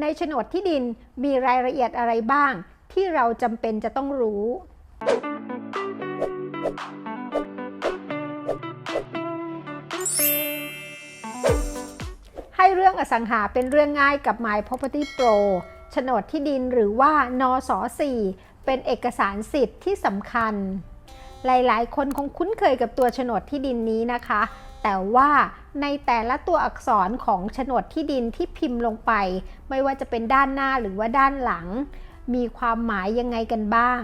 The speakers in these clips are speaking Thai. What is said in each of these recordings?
ในโฉนดที่ดินมีรายละเอียดอะไรบ้าง ที่เราจำเป็นจะต้องรู้ ให้เรื่องอสังหาเป็นเรื่องง่ายกับ My Property Pro โฉนดที่ดินหรือว่านส4เป็นเอกสารสิทธิ์ที่สำคัญ หลาย ๆ คนคงคุ้นเคยกับตัวโฉนดที่ดินนี้นะคะ แต่ว่าในแต่ละตัวอักษรของโฉนดที่ดินที่พิมพ์ลงไป ไม่ว่าจะเป็นด้านหน้าหรือว่าด้านหลัง มีความหมายยังไงกันบ้าง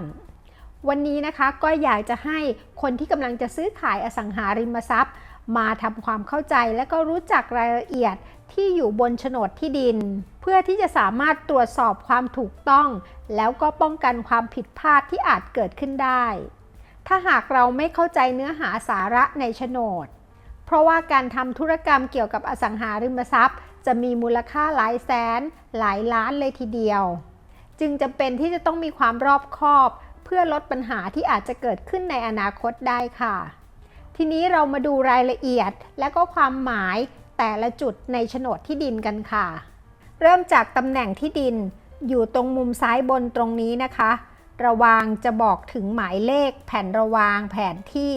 วันนี้นะคะก็อยากจะให้คนที่กำลังจะซื้อขายอสังหาริมทรัพย์ มาทำความเข้าใจและก็รู้จักรายละเอียดที่อยู่บนโฉนดที่ดิน เพื่อที่จะสามารถตรวจสอบความถูกต้อง แล้วก็ป้องกันความผิดพลาดที่อาจเกิดขึ้นได้ ถ้าหากเราไม่เข้าใจเนื้อหาสาระในโฉนด เพราะว่าการทำธุรกรรมเกี่ยวกับอสังหาริมทรัพย์ จะมีมูลค่าหลายแสน หลายล้านเลยทีเดียว จึงจำเป็นที่จะต้องมีความรอบคอบ เพื่อลดปัญหาที่อาจจะเกิดขึ้นในอนาคตได้ค่ะ ทีนี้เรามาดูรายละเอียดและก็ความหมายแต่ละจุดในโฉนดที่ดินกันค่ะ เริ่มจากตำแหน่งที่ดินอยู่ตรงมุมซ้ายบนตรงนี้นะคะ ระวางจะบอกถึงหมายเลขแผ่นระวางแผนที่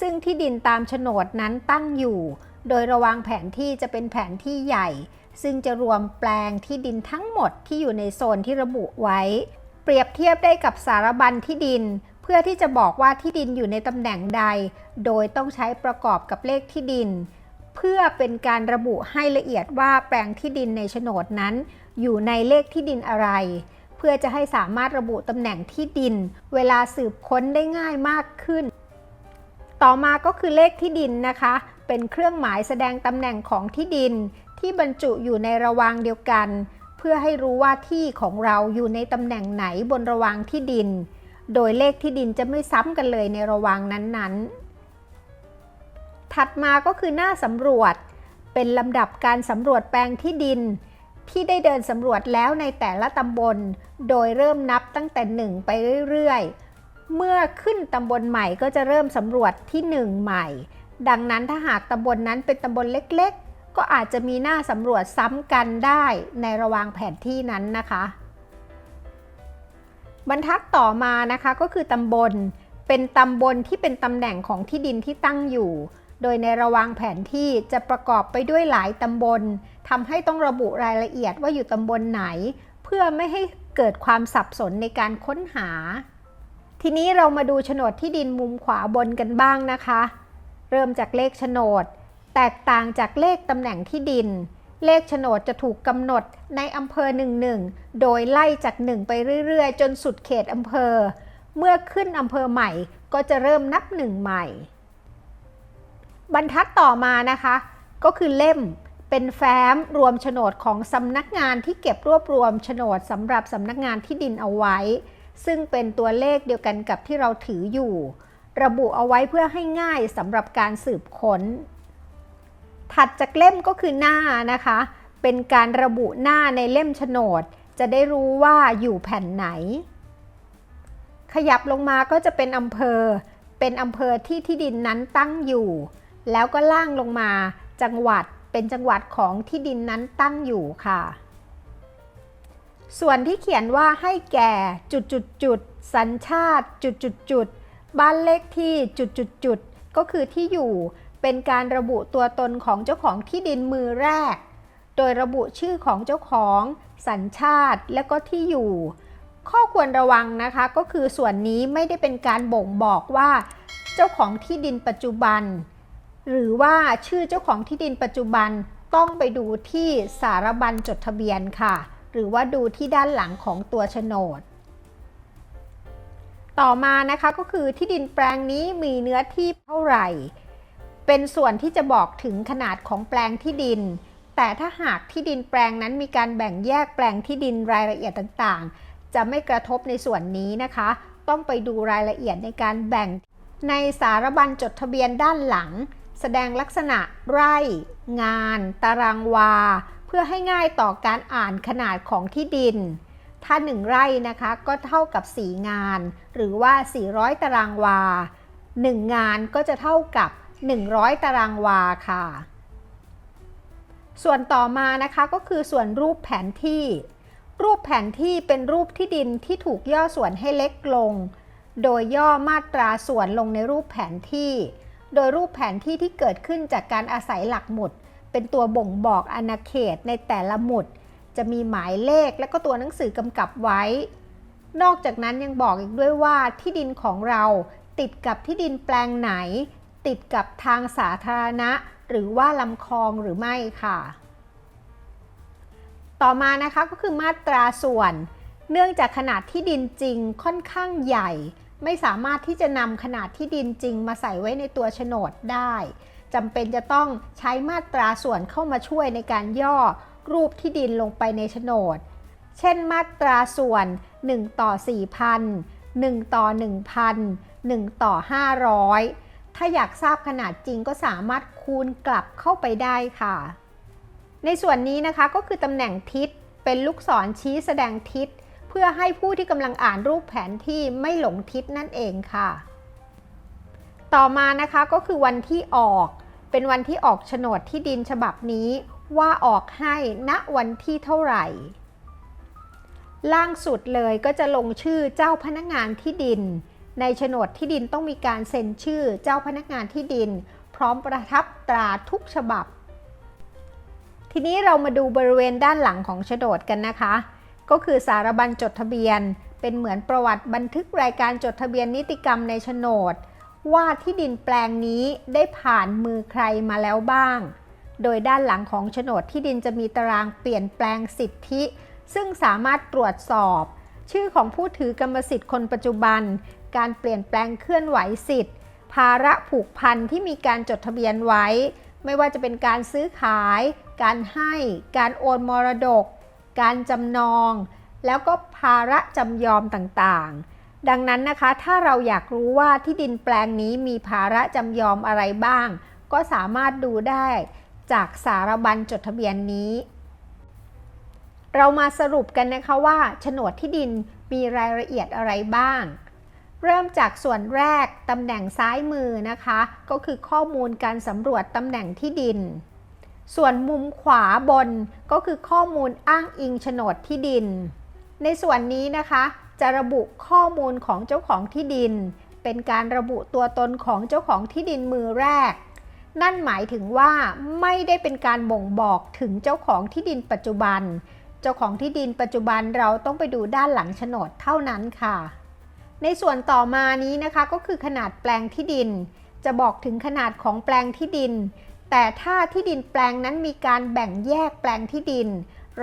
ซึ่งที่ดินตามโฉนดนั้นตั้งอยู่ โดยระวางแผนที่จะเป็นแผนที่ใหญ่ ซึ่งจะรวมแปลงที่ดินทั้งหมดที่อยู่ในโซนที่ระบุไว้ เปรียบเทียบได้กับสารบัญที่ดิน เพื่อที่จะบอกว่าที่ดินอยู่ในตำแหน่งใด โดยต้องใช้ประกอบกับเลขที่ดิน เพื่อเป็นการระบุให้ละเอียดว่าแปลงที่ดินในโฉนดนั้น อยู่ในเลขที่ดินอะไรเพื่อจะให้สามารถระบุตำแหน่งที่ดิน เวลาสืบค้นได้ง่ายมากขึ้น ต่อมาก็คือเลขที่ดินนะคะ เป็นเครื่องหมายแสดงตำแหน่งของที่ดิน ที่บรรจุอยู่ในระวางเดียวกัน เพื่อให้รู้ว่าที่ของเราอยู่ในตำแหน่งไหนบนระวางที่ดิน โดยเลขที่ดินจะไม่ซ้ำกันเลยในระวางนั้นๆ ถัดมาก็คือหน้าสำรวจ เป็นลำดับการสำรวจแปลงที่ดิน ที่ได้เดินสำรวจแล้วในแต่ละตำบล โดยเริ่มนับตั้งแต่ 1 ไปเรื่อยๆ เมื่อขึ้นตำบลใหม่ก็จะเริ่มสำรวจที่ 1 ใหม่ ดังนั้นถ้าหากตำบลนนั้นเป็นตำบลเล็กๆ ก็อาจจะมีหน้าสำรวจซ้ำกันได้ในระหวางแผนที่นั้นนะคะ บรรทัดต่อมานะคะก็คือตำบลเป็นตำบลที่เป็นตำแหน่งของที่ดินที่ตั้งอยู่ โดยในระหวางแผนที่จะประกอบไปด้วยหลายตำบลทำให้ต้องระบุรายละเอียดว่าอยู่ตำบลไหน เพื่อไม่ให้เกิดความสับสนในการค้นหา ทีนี้เรามาดูโฉนดที่ดินมุมขวาบนกันบ้างนะคะ เริ่มจากเลขโฉนด แตกต่างจากเลขตำแหน่งที่ดิน เลขโฉนดจะถูกกำหนดในอำเภอหนึ่งหนึ่งโดยไล่จาก1ไปเรื่อยๆ จนสุดเขตอำเภอ เมื่อขึ้นอำเภอใหม่ก็จะเริ่มนับหนึ่งใหม่ บรรทัดต่อมานะคะ ก็คือเล่มเป็นแฟ้มรวมโฉนดของสำนักงานที่เก็บรวบรวมโฉนดสำหรับสำนักงานที่ดินเอาไว้ ซึ่งเป็นตัวเลขเดียวกันกับที่เราถืออยู่ ระบุเอาไว้เพื่อให้ง่ายสำหรับการสืบค้น ถัดจากเล่มก็คือหน้านะคะ เป็นการระบุหน้าในเล่มโฉนด จะได้รู้ว่าอยู่แผ่นไหน ขยับลงมาก็จะเป็นอำเภอ เป็นอำเภอที่ที่ดินนั้นตั้งอยู่ แล้วก็ล่างลงมาจังหวัดเป็นจังหวัดของที่ดินนั้นตั้งอยู่ค่ะ ส่วนที่เขียนว่าให้แก่จุดจุดจุดสัญชาติจุดจุดจุดบ้านเลขที่จุดจุดจุดก็คือที่อยู่เป็นการระบุตัวตนของเจ้าของที่ดินมือแรก โดยระบุชื่อของเจ้าของ สัญชาติและก็ที่อยู่ ข้อควรระวังนะคะก็คือส่วนนี้ไม่ได้เป็นการบ่งบอกว่า เจ้าของที่ดินปัจจุบัน หรือว่าชื่อเจ้าของที่ดินปัจจุบันต้องไปดูที่สารบัญจดทะเบียนค่ะ หรือว่าดูที่ด้านหลังของตัวโฉนด ต่อมานะคะก็คือที่ดินแปลงนี้มีเนื้อที่เท่าไหร่ เป็นส่วนที่จะบอกถึงขนาดของแปลงที่ดิน แต่ถ้าหากที่ดินแปลงนั้นมีการแบ่งแยกแปลงที่ดินรายละเอียดต่างๆ จะไม่กระทบในส่วนนี้นะคะ ต้องไปดูรายละเอียดในการแบ่งในสารบัญจดทะเบียนด้านหลัง แสดงลักษณะไร่ งาน ตารางวา เพื่อให้ง่ายต่อการอ่านขนาดของที่ดิน ถ้า 1 ไร่นะคะก็เท่ากับ 4 งาน หรือว่า 400 ตารางวา 1 งานก็จะเท่ากับ 100 ตารางวาค่ะ ส่วนต่อมานะคะก็คือส่วนรูปแผนที่ รูปแผนที่เป็นรูปที่ดินที่ถูกย่อส่วนให้เล็กลง โดยย่อมาตราส่วนลงในรูปแผนที่ โดยรูปแผนที่ที่เกิดขึ้นจากการอาศัยหลักหมุด เป็นตัวบ่งบอกอาณาเขตในแต่ละหมุด จะมีหมายเลขและก็ตัวหนังสือกำกับไว้ นอกจากนั้นยังบอกอีกด้วยว่าที่ดินของเราติดกับที่ดินแปลงไหน ติดกับทางสาธารณะ หรือว่าลำคลองหรือไม่ค่ะ ต่อมานะคะก็คือมาตราส่วน เนื่องจากขนาดที่ดินจริงค่อนข้างใหญ่ ไม่สามารถที่จะนำขนาดที่ดินจริงมาใส่ไว้ในตัวโฉนดได้ จำเป็นจะต้องใช้มาตราส่วนเข้ามาช่วยในการย่อรูปที่ดินลงไปในโฉนด เช่นมาตราส่วน 1 ต่อ 4,000 1 ต่อ 1,000 1 ต่อ 500 ถ้าอยากทราบขนาดจริงก็สามารถคูณกลับเข้าไปได้ค่ะ ในส่วนนี้นะคะก็คือตำแหน่งทิศเป็นลูกศรชี้แสดงทิศ เพื่อให้ผู้ที่กำลังอ่านรูปแผนที่ไม่หลงทิศนั่นเองค่ะ ต่อมานะคะก็คือวันที่ออกเป็นวันที่ออกโฉนดที่ดินฉบับนี้ว่าออกให้ณวันที่เท่าไหร่ ล่างสุดเลยก็จะลงชื่อเจ้าพนักงานที่ดิน ในโฉนดที่ดินต้องมีการเซ็นชื่อเจ้าพนักงานที่ดิน พร้อมประทับตราทุกฉบับ ทีนี้เรามาดูบริเวณด้านหลังของโฉนดกันนะคะ ก็คือสารบัญจดทะเบียน เป็นเหมือนประวัติบันทึกรายการจดทะเบียนนิติกรรมในโฉนด ว่าที่ดินแปลงนี้ได้ผ่านมือใครมาแล้วบ้าง โดยด้านหลังของโฉนดที่ดินจะมีตารางเปลี่ยนแปลงสิทธิ ซึ่งสามารถตรวจสอบ ชื่อของผู้ถือกรรมสิทธิ์คนปัจจุบัน การเปลี่ยนแปลงเคลื่อนไหวสิทธิ์ ภาระผูกพันที่มีการจดทะเบียนไว้ ไม่ว่าจะเป็นการซื้อขาย การให้ การโอนมรดก การจำนอง แล้วก็ภาระจำยอมต่างๆ ดังนั้นนะคะ ถ้าเราอยากรู้ว่าที่ดินแปลงนี้มีภาระจำยอมอะไรบ้าง ก็สามารถดูได้จากสารบัญจดทะเบียนนี้ เรามาสรุปกันนะคะว่าโฉนดที่ดินมีรายละเอียดอะไรบ้าง เริ่มจากส่วนแรกตำแหน่งซ้ายมือนะคะ ก็คือข้อมูลการสำรวจตำแหน่งที่ดิน ส่วนมุมขวาบนก็คือข้อมูลอ้างอิงโฉนดที่ดิน ในส่วนนี้นะคะ จะระบุข้อมูลของเจ้าของที่ดิน เป็นการระบุตัวตนของเจ้าของที่ดินมือแรก นั่นหมายถึงว่าไม่ได้เป็นการบ่งบอกถึงเจ้าของที่ดินปัจจุบัน เจ้าของที่ดินปัจจุบันเราต้องไปดูด้านหลังโฉนดเท่านั้นค่ะ ในส่วนต่อมานี้นะคะก็คือขนาดแปลงที่ดิน จะบอกถึงขนาดของแปลงที่ดิน แต่ถ้าที่ดินแปลงนั้นมีการแบ่งแยกแปลงที่ดิน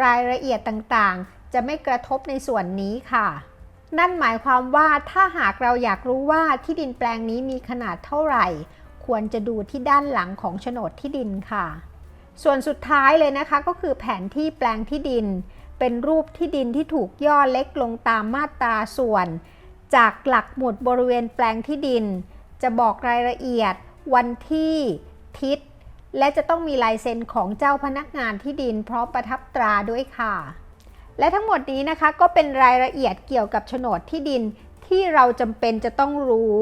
รายละเอียดต่างๆ จะไม่กระทบในส่วนนี้ค่ะ นั่นหมายความว่าถ้าหากเราอยากรู้ว่าที่ดินแปลงนี้มีขนาดเท่าไหร่ ควรจะดูที่ด้านหลังของโฉนดที่ดินค่ะ ส่วนสุดท้ายเลยนะคะก็คือแผนที่แปลงที่ดิน เป็นรูปที่ดินที่ถูกย่อเล็กลงตามมาตราส่วน จากหลักหมุดบริเวณแปลงที่ดิน จะบอกรายละเอียด วันที่ทิศและจะต้องมีลายเซ็นของเจ้าพนักงานที่ดินพร้อมประทับตราด้วยค่ะ และทั้งหมดนี้นะคะก็เป็นรายละเอียดเกี่ยวกับโฉนดที่ดินที่เราจำเป็นจะต้องรู้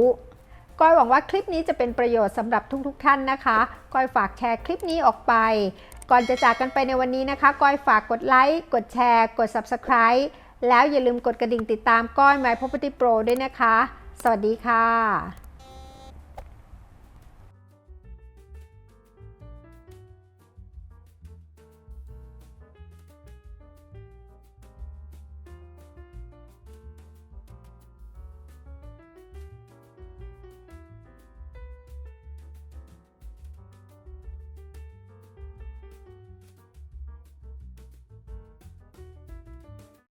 ก้อยหวังว่าคลิปนี้จะเป็นประโยชน์สำหรับทุกๆทท่านนะคะก้อยฝากแชร์คลิปนี้ออกไป ก่อนจะจากกันไปในวันนี้นะคะก้อยฝากกดไลค์กดแชร์ กด Subscribe แล้วอย่าลืมกดกระดิ่งติดตามก้อย My Property Pro ด้วยนะคะ สวัสดีค่ะ